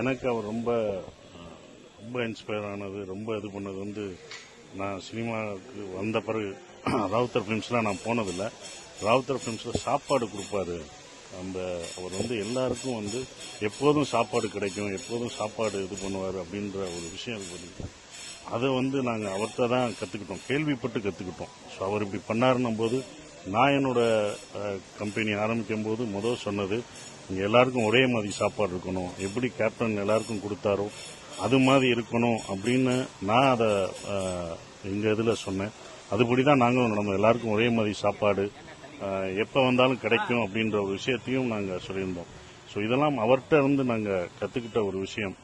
எனக்கு அவர் ரொம்ப ரொம்ப இன்ஸ்பயர் ஆனது ரொம்ப இது பண்ணது வந்து நான் சினிமாவுக்கு வந்த பிறகு ராவுத்தர் ஃபிலிம்ஸ்லாம் நான் போனதில்லை. ராவுத்தர் ஃபிலிம்ஸில் சாப்பாடு கொடுப்பாரு. அந்த அவர் வந்து எல்லாருக்கும் வந்து எப்போதும் சாப்பாடு கிடைக்கும் எப்போதும் சாப்பாடு இது பண்ணுவார் அப்படின்ற ஒரு விஷயம் இருக்கு அதை வந்து நாங்கள் அவர்கிட்ட தான் கற்றுக்கிட்டோம் கேள்விப்பட்டு கற்றுக்கிட்டோம் ஸோ அவர் இப்படி பண்ணாருன்னும் போது நான் என்னோட கம்பெனி ஆரம்பிக்கும் போது முதல் சொன்னது இங்கே எல்லாருக்கும் ஒரே மாதிரி சாப்பாடு இருக்கணும். எப்படி கேப்டன் எல்லாருக்கும் கொடுத்தாரோ அது மாதிரி இருக்கணும். அப்படின்னு நான் அதை எங்கள் இதில் சொன்னேன். அதுபடி தான் நாங்களும் நம்ம எல்லாருக்கும் ஒரே மாதிரி சாப்பாடு எப்போ வந்தாலும் கிடைக்கும் அப்படின்ற ஒரு விஷயத்தையும் நாங்கள் சொல்லியிருந்தோம். ஸோ இதெல்லாம் அவர்கிட்ட இருந்து நாங்கள் கற்றுக்கிட்ட ஒரு விஷயம்.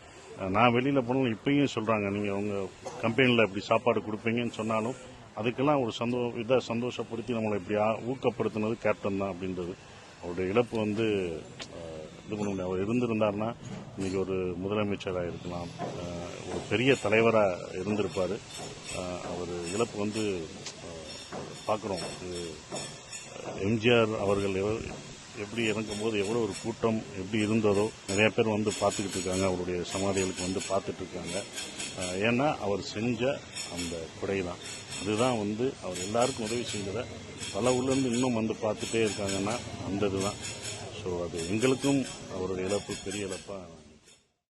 நான் வெளியில் போனாலும் இப்பயும் சொல்கிறாங்க நீங்கள் உங்கள் கம்பெனியில் இப்படி சாப்பாடு கொடுப்பீங்கன்னு சொன்னாலும் அதுக்கெல்லாம் ஒரு சந்தோ இதை சந்தோஷப்படுத்தி நம்மளை இப்படி ஊக்கப்படுத்தினது கேப்டன் தான் அப்படின்றது. அவருடைய இழப்பு வந்து இது பண்ண முடியும் அவர் இருந்திருந்தாருன்னா இன்னைக்கு ஒரு முதலமைச்சராக இருக்கலாம். ஒரு பெரிய தலைவராக இருந்திருப்பார். அவர் இழப்பு வந்து பார்க்குறோம். எம்ஜிஆர் அவர்கள் எப்படி இறங்கும் போது எவ்வளோ ஒரு கூட்டம் எப்படி இருந்ததோ நிறைய பேர் வந்து பார்த்துக்கிட்டு இருக்காங்க. அவருடைய சமாதிகளுக்கு வந்து பார்த்துட்டு இருக்காங்க. ஏன்னா அவர் செஞ்ச அந்த குறை தான் அதுதான் வந்து அவர் எல்லாருக்கும் உதவி செஞ்சதை பல ஊர்லேருந்து இன்னும் வந்து பார்த்துட்டே இருக்காங்கன்னா அந்த இதுதான். ஸோ அது எங்களுக்கும் அவருடைய இழப்பு பெரிய இழப்பாக